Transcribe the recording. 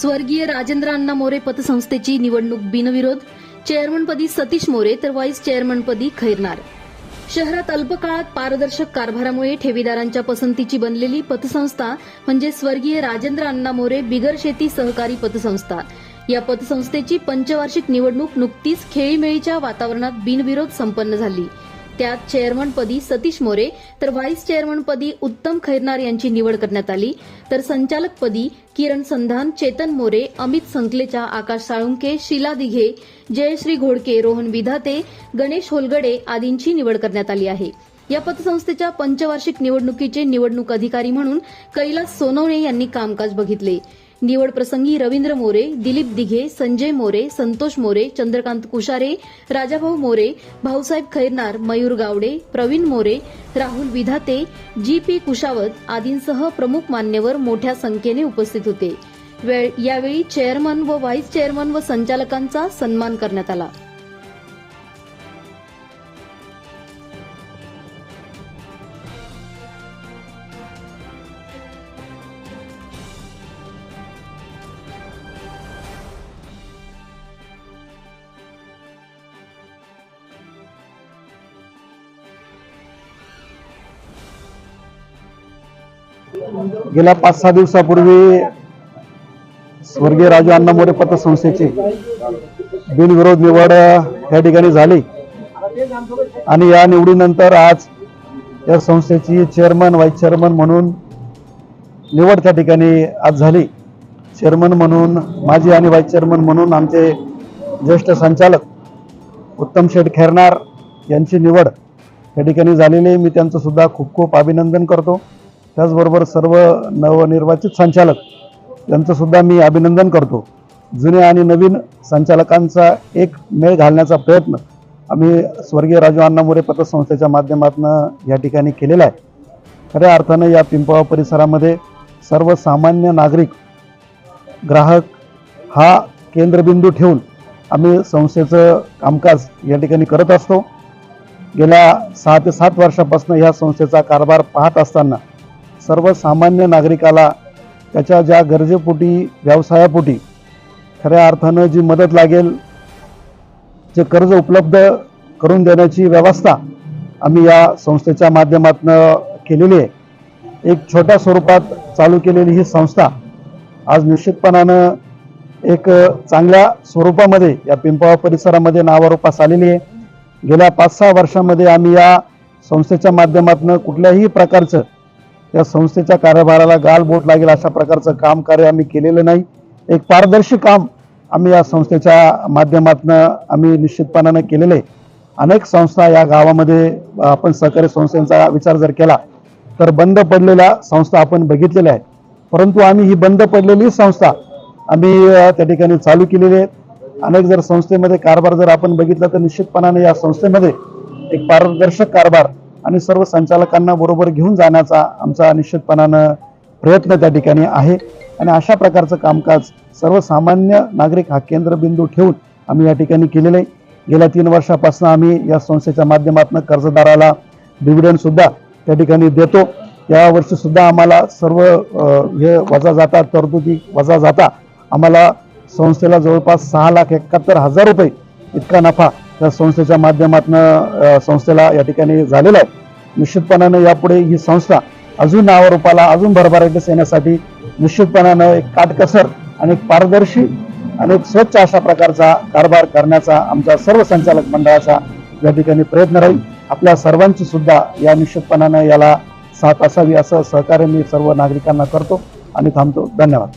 स्वर्गीय राजेंद्र अण्णा मोरे पतसंस्थेची निवडणूक बिनविरोध. चेअरमनपदी सतीश मोरे तर व्हाईस चेअरमनपदी खैरनार. शहरात अल्पकाळात पारदर्शक कारभारामुळे ठेवीदारांच्या पसंतीची बनलेली पतसंस्था म्हणजे स्वर्गीय राजेंद्र अण्णा मोरे बिगर शेती सहकारी पतसंस्था. या पतसंस्थेची पंचवार्षिक निवडणूक नुकतीच खेळीमेळीच्या वातावरणात बिनविरोध संपन्न झाली. त्यात चेअरमनपदी सतीश मोरे तर व्हाईस चेअरमनपदी उत्तम खैरनार यांची निवड करण्यात आली. तर संचालकपदी किरण संधान चेतन मोरे अमित संकलेचा आकाश साळुंके शिला दिघे जयश्री घोडके रोहन विधाते गणेश होलगडे आदींची निवड करण्यात आली आहे. या पतसंस्थेच्या पंचवार्षिक निवडणुकीचे निवडणूक अधिकारी म्हणून कैलास सोनवणे यांनी कामकाज बघितले. निवड प्रसंगी रवींद्र मोरे दिलीप दिघे संजय मोरे संतोष मोरे चंद्रकांत कुशारे राजाभाऊ मोरे भाऊसाहेब खैरनार मयूर गावडे प्रवीण मोरे राहुल विधाते जी पी कुशावत आदींसह प्रमुख मान्यवर मोठ्या संख्येने उपस्थित होते. वेळ- यावेळी चेअरमन व व्हाईस चेअरमन व संचालकांचा सन्मान करण्यात आला. गेल्या पाच सहा दिवसापूर्वी स्वर्गीय राजू अण्णामोरे पतसंस्थेची बिनविरोध निवड या ठिकाणी झाली. आणि या निवडीनंतर आज या संस्थेची चेअरमन व्हाईस चेअरमन म्हणून निवड त्या ठिकाणी आज झाली. चेअरमन म्हणून माजी आणि व्हाईस चेअरमन म्हणून आमचे ज्येष्ठ संचालक उत्तम शेठ खेरनार यांची निवड या ठिकाणी झालेली मी त्यांचं सुद्धा खूप खूप अभिनंदन करतो. त्याचबरोबर सर्व नवनिर्वाचित संचालक यांचं सुद्धा मी अभिनंदन करतो. जुन्या आणि नवीन संचालकांचा एक मेळ घालण्याचा प्रयत्न आम्ही स्वर्गीय राजू अण्णा मोरे पतसंस्थेच्या माध्यमातून या ठिकाणी केलेला आहे. खऱ्या अर्थानं या पिंपळा परिसरामध्ये सर्वसामान्य नागरिक ग्राहक हा केंद्रबिंदू ठेवून आम्ही संस्थेचं कामकाज या ठिकाणी करत असतो. गेल्या सहा ते सात वर्षापासून ह्या संस्थेचा कारभार पाहत असताना सर्वसामान्य नागरिकाला त्याच्या ज्या गरजेपोटी व्यवसायापोटी खऱ्या अर्थानं जी मदत लागेल जे कर्ज उपलब्ध करून देण्याची व्यवस्था आम्ही या संस्थेच्या माध्यमातून केलेली आहे. एक छोट्या स्वरूपात चालू केलेली ही संस्था आज निश्चितपणानं एक चांगल्या स्वरूपामध्ये या पिंपळा परिसरामध्ये नावारूपास आलेली आहे. गेल्या पाच सहा वर्षामध्ये आम्ही या संस्थेच्या माध्यमातून कुठल्याही प्रकारचं या संस्थेच्या कारभाराला गाल बोट लागेल अशा प्रकारचं काम कार्य आम्ही केलेलं नाही. एक पारदर्शी काम आम्ही या संस्थेच्या माध्यमातून आम्ही निश्चितपणानं केलेलं आहे. अनेक संस्था या गावामध्ये आपण सहकारी संस्थांचा विचार जर केला तर बंद पडलेल्या संस्था आपण बघितलेल्या आहेत. परंतु आम्ही ही बंद पडलेली संस्था आम्ही त्या ठिकाणी चालू केलेली आहेत. अनेक जर संस्थेमध्ये कारभार जर आपण बघितला तर निश्चितपणाने या संस्थेमध्ये एक पारदर्शक कारभार आणि सर्व संचालकांना बरोबर घेऊन जाण्याचा आमचा निश्चितपणानं प्रयत्न त्या ठिकाणी आहे. आणि अशा प्रकारचं कामकाज सर्वसामान्य नागरिक हा केंद्रबिंदू ठेवून आम्ही या ठिकाणी केलेलं आहे. गेल्या तीन वर्षापासून आम्ही या संस्थेच्या माध्यमातून कर्जदाराला डिव्हिडंडसुद्धा त्या ठिकाणी देतो. या आम्हाला सर्व हे वजा जाता तरतुदी वजा जाता आम्हाला संस्थेला जवळपास सहा लाख एकाहत्तर हजार रुपये इतका नफा या संस्थेच्या माध्यमातून संस्थेला या ठिकाणी झालेलं आहे. निश्चितपणानं यापुढे ही संस्था अजून नावारूपाला अजून भरभराटीस येण्यासाठी निश्चितपणानं एक काटकसर आणि एक पारदर्शी आणि एक स्वच्छ अशा प्रकारचा कारभार करण्याचा आमच्या सर्व संचालक मंडळाचा या ठिकाणी प्रयत्न राहील. आपल्या सर्वांची सुद्धा या निश्चितपणानं याला साथ असावी असं सहकार्य मी सर्व नागरिकांना करतो आणि थांबतो. धन्यवाद.